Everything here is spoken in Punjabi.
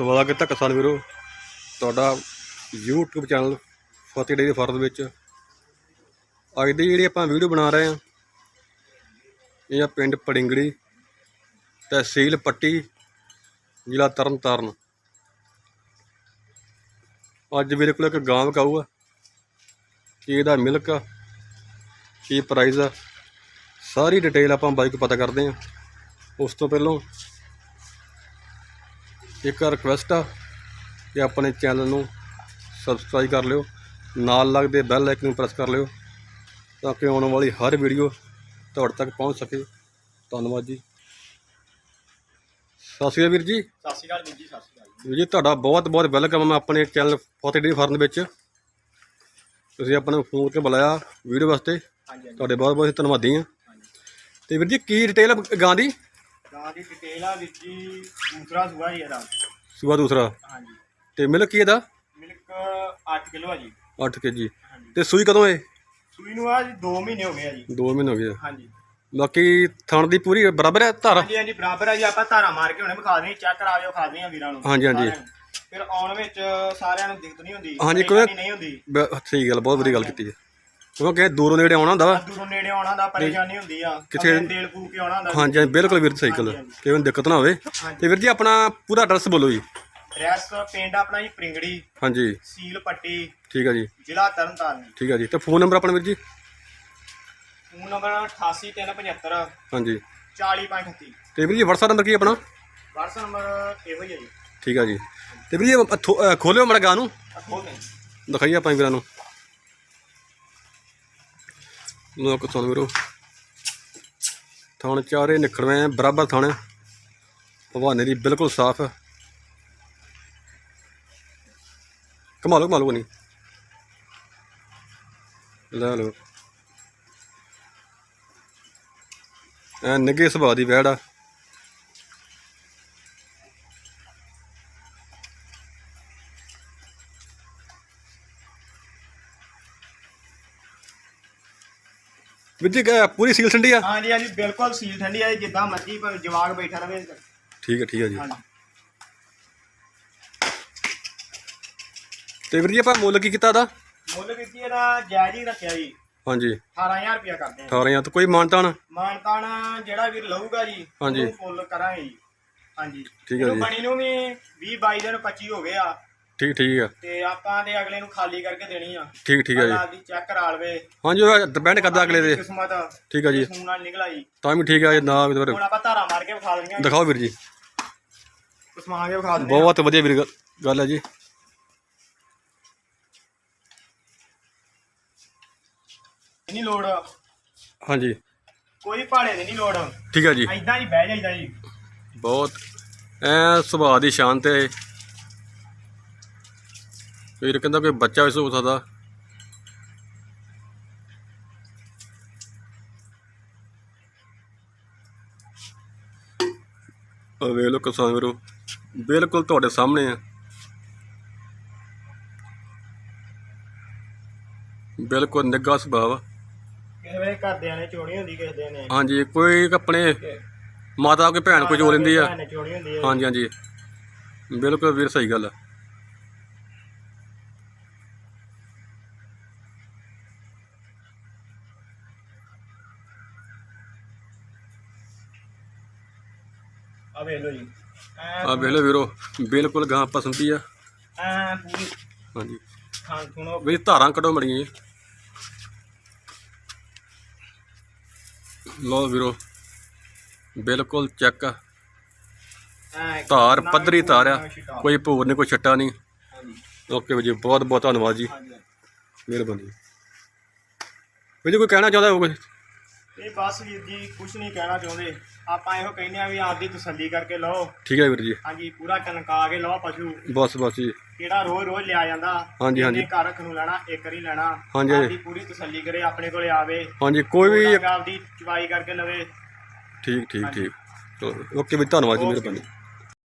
ਸਵਾਗਤ ਹੈ ਕਿਸਾਨ ਵੀਰੋ, ਤੁਹਾਡਾ YouTube channel Fateh dairy farm ਵਿੱਚ। ਅੱਜ ਦੀ ਜਿਹੜੀ ਆਪਾਂ ਵੀਡੀਓ ਬਣਾ ਰਹੇ ਹਾਂ, ਇਹ ਆ ਪਿੰਡ ਪੜਿੰਗੜੀ ਤਹਿਸੀਲ ਪੱਟੀ, ਜ਼ਿਲ੍ਹਾ ਤਰਨਤਾਰਨ। ਅੱਜ ਮੇਰੇ ਕੋਲ ਇੱਕ ਗਾਂ ਵਿਕਾਊ ਆ ਕੀ ਇਹਦਾ ਮਿਲਕ ਆ, ਕੀ ਪ੍ਰਾਈਸ ਆ, ਸਾਰੀ ਡਿਟੇਲ ਆਪਾਂ ਬਾਈ ਕੋਲ ਪਤਾ ਕਰਦੇ ਹਾਂ। ਉਸ ਤੋਂ ਪਹਿਲਾਂ ਇੱਕ ਰਿਕਵੈਸਟ ਆ ਕਿ ਆਪਣੇ ਚੈਨਲ ਨੂੰ ਸਬਸਕ੍ਰਾਈਬ ਕਰ ਲਿਓ ਨਾਲ ਲੱਗਦੇ ਬੈਲ ਆਈਕਨ ਨੂੰ ਪ੍ਰੈਸ ਕਰ ਲਿਓ ਤਾਂ ਕਿ ਆਉਣ ਵਾਲੀ ਹਰ ਵੀਡੀਓ ਤੁਹਾਡੇ ਤੱਕ ਪਹੁੰਚ ਸਕੇ। ਧੰਨਵਾਦ ਜੀ। ਸਤਿ ਸ਼੍ਰੀ ਅਕਾਲ ਵੀਰ ਜੀ। ਸਤਿ ਸ਼੍ਰੀ ਅਕਾਲ ਵੀਰ ਜੀ ਸਤਿ ਸ਼੍ਰੀ ਅਕਾਲ ਵੀਰ ਜੀ ਤੁਹਾਡਾ ਬਹੁਤ ਬਹੁਤ ਵੈਲਕਮ ਹੈ ਆਪਣੇ ਚੈਨਲ ਫਾਰਮ ਦੇ ਵਿੱਚ। ਤੁਸੀਂ ਆਪਾਂ ਨੂੰ ਫੋਨ ਕੇ ਬੁਲਾਇਆ ਵੀਡੀਓ ਵਾਸਤੇ। ਤੁਹਾਡੇ ਬਹੁਤ ਬਹੁਤ ਧੰਨਵਾਦੀ ਹਾਂ ਹਾਂਜੀ। ਤੇ ਵੀਰ ਜੀ ਕੀ ਡਿਟੇਲ ਗਾਂ ਦੀ? ਗਾਂ ਦੀ ਡਿਟੇਲ ਆ ਵੀਰ ਜੀ ਦੂਸਰਾ ਸੂਆ ਹੀ ਇਹਦਾ। ਸੁਬਾ ਦੂਸਰਾ? ਹਾਂਜੀ। ਤੇ ਮਿਲਕ ਕੀ ਇਹਦਾ? ਮਿਲਕ 8 ਕਿਲੋ ਆ ਜੀ। 8 ਕੇਜੀ ਹਾਂਜੀ। ਤੇ ਸੂਈ ਕਦੋਂ ਏ? ਸੂਈ ਨੂੰ ਆ ਜੀ 2 ਮਹੀਨੇ ਹੋ ਗਏ ਆ ਜੀ। 2 ਮਹੀਨੇ ਹੋ ਗਏ ਆ। ਹਾਂਜੀ। ਬਾਕੀ ਥਣ ਦੀ ਪੂਰੀ ਬਰਾਬਰ ਹੈ ਧਾਰ? ਹਾਂਜੀ ਹਾਂਜੀ ਬਰਾਬਰ ਆ ਜੀ। ਆਪਾਂ ਧਾਰਾ ਮਾਰ ਕੇ ਹੁਣੇ ਵਿਖਾ ਦੇਣੀ ਚੈੱਕ ਕਰਾ ਦਿਓ ਖਾ ਦੇਣੀ ਆ ਵੀਰਾਂ ਨੂੰ। ਹਾਂਜੀ, ਹਾਂਜੀ। ਸਾਰਿਆਂ ਨੂੰ। ਫਿਰ ਆਉਣ ਵਿੱਚ ਸਾਰਿਆਂ ਨੂੰ ਦਿੱਕਤ ਨਹੀਂ ਹੁੰਦੀ। ਹਾਂਜੀ, ਕੋਈ- ਪਰੇਸ਼ਾਨੀ ਨਹੀਂ ਹੁੰਦੀ। ਬ- ਸਹੀ ਗੱਲ ਬਹੁਤ ਵਧੀਆ ਗੱਲ ਕੀਤੀ ਹੈ। ਕਿਉਂਕਿ ਦੂਰੋਂ ਨੇੜੇ ਆਉਣਾ ਹੁੰਦਾ ਵਾ? ਦੂਰੋਂ ਨੇੜੇ ਆਉਣਾ ਦਾ ਪਰੇਸ਼ਾਨੀ ਹੁੰਦੀ ਆ। ਕਿਤੇ- ਅੱਗੇ ਤੇਲ ਕੇ ਆਉਣਾ ਹੁੰਦਾ। ਹਾਂਜੀ ਹਾਂਜੀ ਬਿਲਕੁਲ ਵੀਰ ਸਹੀ ਗੱਲ ਦਿੱਕਤ ਨਾ ਹੋਵੇ। ਤੇ ਵੀਰ ਜੀ ਆਪਣਾ ਪੂਰਾ ਐਡਰੈਸ ਬੋਲੋ ਜੀ। ਰੈਸ ਪਿੰਡ ਆਪਣਾ ਜੀ ਪ੍ਰਿੰਗੜੀ। ਹਾਂਜੀ। ਸੀਲ ਪੱਟੀ। ਠੀਕ ਹੈ ਜੀ। ਜ਼ਿਲ੍ਹਾ ਤਰਨਤਾਰਨ। ਠੀਕ ਹੈ ਜੀ। ਤੇ ਫੋਨ ਨੰਬਰ ਆਪਣਾ ਵੀਰ ਜੀ? ਫੋਨ ਨੰਬਰ 88375 ਹਾਂਜੀ। 40538 ਤੇ ਵੀਰ ਜੀ WhatsApp ਨੰਬਰ ਕੀ ਆਪਣਾ? WhatsApp ਨੰਬਰ ਇਹੋ ਹੀ ਹੈ ਜੀ। ਠੀਕ ਹੈ ਜੀ। ਤੇ ਵੀਰ ਜੀ ਇਹ ਥੋ- ਅ, ਖੋਲਿਓ ਮੜਾ ਗਾਂ ਨੂੰ। ਆ ਦਿਖਾਈਏ ਆਪਾਂ ਵੀਰਾਂ ਨੂੰ। ਲੋਕ ਸੁਣ ਵੀਰੋ, ਥਣ ਚਾਰੇ ਨਿਕਲਵੇਂ ਬਰਾਬਰ ਥਣ। ਭਵਾਨੇ ਦੀ ਬਿਲਕੁਲ ਸਾਫ਼। ਕਮਾ ਲਓ ਨਹੀਂ ਲੈ ਲਓ। ਐ ਨਿੱਗੇ ਸੁਭਾਅ ਦੀ ਵੈੜ ਆ। ਵੀਰ ਜੀ ਪੂਰੀ ਸੀਲ ਸੰਡੀ ਆ? ਹਾਂਜੀ ਹਾਂਜੀ ਬਿਲਕੁਲ ਸੀਲ ਠੰਡੀ ਹੈ ਜਿੱਦਾਂ ਮਰਜ਼ੀ ਭਾਵੇਂ ਜਵਾਗ ਬੈਠਾ ਰਵੇ ਠੀਕ ਹੈ ਠੀਕ ਹੈ ਜੀ। ਹਾਂਜੀ। ਤੇ ਵੀਰ ਜੀ ਆਪਾਂ ਮੁੱਲ ਕੀ ਕੀਤਾ ਦਾ ਮੁੱਲ ਕੀਤੀ ਇਹਦਾ ਜਾਇਜ਼ ਹੀ ਰੱਖਿਆ ਜੀ। ਹਾਂਜੀ। 18000 ਰੁਪਇਆ ਕਰਦੇ ਆ 18000 ਤੋਂ ਕੋਈ ਮਾਨਤਾਨ? ਮਾਨਤਾਨ ਜਿਹੜਾ ਵੀਰ ਲਊਗਾ ਜੀ ਹਾਂਜੀ। ਫੁੱਲ ਕਰਾਂਗੇ ਜੀ। ਹਾਂਜੀ। ਠੀਕ ਹੈ ਇਹਨੂੰ ਜੀ। ਬਣੀ ਨੂੰ ਵੀ 20 22 ਦਿਨ 25 ਹੋ ਗਏ ਆ। ਠੀਕ ਠੀਕ ਆ। ਤੇ ਆਪਾਂ ਦੇ ਅਗਲੇ ਨੂੰ ਖਾਲੀ ਕਰਕੇ ਦੇਣੀ ਆ। ਠੀਕ ਠੀਕ ਹੈ ਜੀ। ਦੀ ਚੈੱਕ ਕਰਾ ਲਵੇ। ਹਾਂਜੀ ਉਹ ਡਿਪੈਂਡ ਕਰਦਾ ਅਗਲੇ ਦੇ ਕਿਸਮਤ ਠੀਕ ਹੈ ਜੀ। ਸੂਨ ਨਾਲ ਨਿਕਲਾ ਜੀ ਤਾਂ ਵੀ ਠੀਕ ਆ ਜੀ ਨਾ ਵੀ ਫਿਰ ਹੁਣ ਆਪਾਂ ਧਾਰਾ ਮਾਰ ਕੇ ਵਿਖਾ ਦੇਣੀਆਂ ਦਿਖਾਓ ਵੀਰ ਜੀ। ਕਸਮਾ ਕੇ ਵਿਖਾ ਦਿੰਦੇ ਆ। ਬਹੁਤ ਵਧੀਆ ਵੀਰ ਗੱਲ- ਹੈ ਜੀ। ਨਹੀਂ ਲੋੜ ਹਾਂਜੀ। ਕੋਈ ਭਾੜੇ ਦੀ ਨਹੀਂ ਲੋੜ। ਠੀਕ ਹੈ ਜੀ। ਐਦਾਂ ਹੀ ਬਹਿ ਜਾਈਦਾ ਜੀ। ਬਹੁਤ ਐ ਸੁਭਾਅ ਦੀ ਸ਼ਾਨ ਤੇ ਵੀਰ ਕਹਿੰਦਾ ਕੋਈ ਬੱਚਾ ਵੀ ਸੋ ਸਕਦਾ। ਆ ਵੇਖ ਲਓ ਕਿਸਾਨ ਵੀਰੋ ਬਿਲਕੁਲ ਤੁਹਾਡੇ ਸਾਹਮਣੇ ਆ। ਬਿਲਕੁਲ ਨਿੱਘਾ ਸੁਭਾਅ ਕਿਸੇ ਵੇਲੇ ਘਰਦਿਆਂ ਨੇ ਚੋਣੀ ਹੁੰਦੀ ਕਿਸੇ ਦੇ ਨੇ? ਹਾਂਜੀ ਕੋਈ ਆਪਣੇ ਮਾਤਾ ਕੋਈ ਭੈਣ ਕੋਈ ਜੋ ਲੈਂਦੀ ਆ। ਭੈਣ ਨੇ ਚੋਣੀ ਹੁੰਦੀ ਆ। ਹਾਂਜੀ ਹਾਂਜੀ। ਬਿਲਕੁਲ ਵੀਰ ਸਹੀ ਗੱਲ ਆ। ਆ ਵੇਖ ਲਓ ਜੀ। ਆ ਵੇਖ ਲਓ ਵੀਰੋ ਬਿਲਕੁਲ ਗਾਂ ਪਸੰਦੀ ਆ। ਐ ਪੂਰੀ ਹਾਂਜੀ। ਖਾਣ ਸੁਣੋ। ਵੀ ਧਾਰਾਂ ਕੱਢੋ ਮੜੀਆਂ ਜੀ। ਲੋ ਵੀਰੋ ਬਿਲਕੁਲ ਚੈੱਕ। ਆ ਧਾਰ ਪੱਧਰੀ ਧਾਰ ਆ। ਕੋਈ ਭੂਰ ਨਹੀਂ ਕੋਈ ਛੱਟਾ ਨਹੀਂ। ਹਾਂਜੀ। ਓਕੇ ਜੀ ਬਹੁਤ ਬਹੁਤ ਧੰਨਵਾਦ ਜੀ। ਮਿਹਰਬਾਨੀ। ਵੀ ਜੀ ਕੋਈ ਕਹਿਣਾ ਚਾਹੁੰਦਾ ਹੋਵੇ ਇਹ ਬਸ ਵੀਰ ਜੀ ਕੁਝ ਨਹੀਂ ਕਹਿਣਾ ਚਾਹੁੰਦੇ। ਆਪਾਂ ਇਹੋ ਕਹਿੰਦੇ ਆ ਵੀ ਆਪਦੀ ਤਸੱਲੀ ਕਰਕੇ ਲਓ। ਠੀਕ ਹੈ ਵੀਰ ਜੀ। ਹਾਂਜੀ ਪੂਰਾ ਟਨਕਾ ਕੇ ਲਓ ਪਸ਼ੂ। ਬਸ ਬਸ ਜੀ। ਕਿਹੜਾ ਰੋਜ਼ ਰੋਜ਼ ਲਿਆ ਜਾਂਦਾ ਹਾਂਜੀ, ਹਾਂਜੀ। ਘਰ ਰੱਖਣ ਨੂੰ ਲੈਣਾ ਇੱਕ ਵਾਰੀ ਲੈਣਾ। ਹਾਂਜੀ। ਆਪਦੀ ਪੂਰੀ ਤਸੱਲੀ ਕਰੇ ਆਪਣੇ ਕੋਲੇ ਆਵੇ। ਹਾਂਜੀ ਕੋਈ ਵੀ ਆਪਦੀ ਚਵਾਈ ਕਰਕੇ ਲਵੇ। ਠੀਕ ਠੀਕ ਠੀਕ। ਚਲੋ ਓਕੇ ਵੀ ਧੰਨਵਾਦ ਜੀ ਮਿਹਰਬਾਨੀ।